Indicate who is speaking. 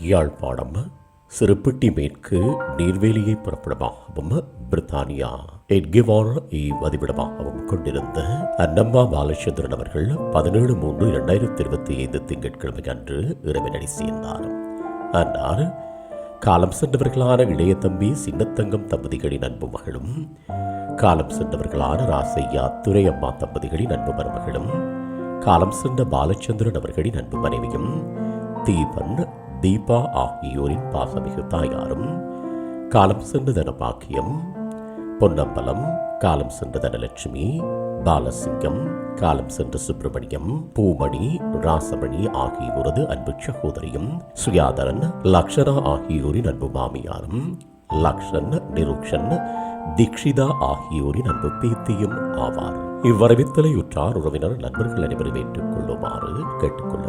Speaker 1: யாழ்ப்பாணம் சிறுப்பட்டி மேற்கு நீர்வேலியை புறப்படமாகவும் பிரித்தானியா? எட்கிவார் வதிவிடமாகவும் கொண்டிருந்த அன்னம்மா பாலச்சந்திரன் அவர்கள் பதினேழு மூன்று இரண்டாயிரத்தி இருபத்தி ஐந்து திங்கட்கிழமை அன்று இறைவனடி சேர்ந்தார். அன்னார் காலம் சென்றவர்களான இளைய தம்பி சின்னத்தங்கம் தம்பதிகளின் அன்பு மகளும் காலம் சென்றவர்களான ராசையா துரையம்மா தம்பதிகளின் அன்பு மருமகளும் காலம் சென்ற பாலச்சந்திரன் அவர்களின் அன்பு மனைவியும் தீபன் தீபா ஆகியோரின் பாசமிகு தாயாரும் காலம் சென்றதன பாக்கியம் பொன்னம்பலம் காலம் சென்றதன தனலட்சுமி பாலசிங்கம் காலம் சென்ற சுப்பிரமணியம் பூமணி ராசமணி ஆகியோரது அன்பு சகோதரியும் சுயாதரன் லக்ஷனா ஆகியோரின் அன்பு மாமியாரும் லக்ஷன் நிருக்ஷன் தீக்ஷிதா ஆகியோரின் அன்பு பேத்தியும் ஆவார். இவ்வரவித்தலையுற்றார் உறவினர் நண்பர்கள் அனைவரும் ஏற்றுக் கொள்ளுமாறு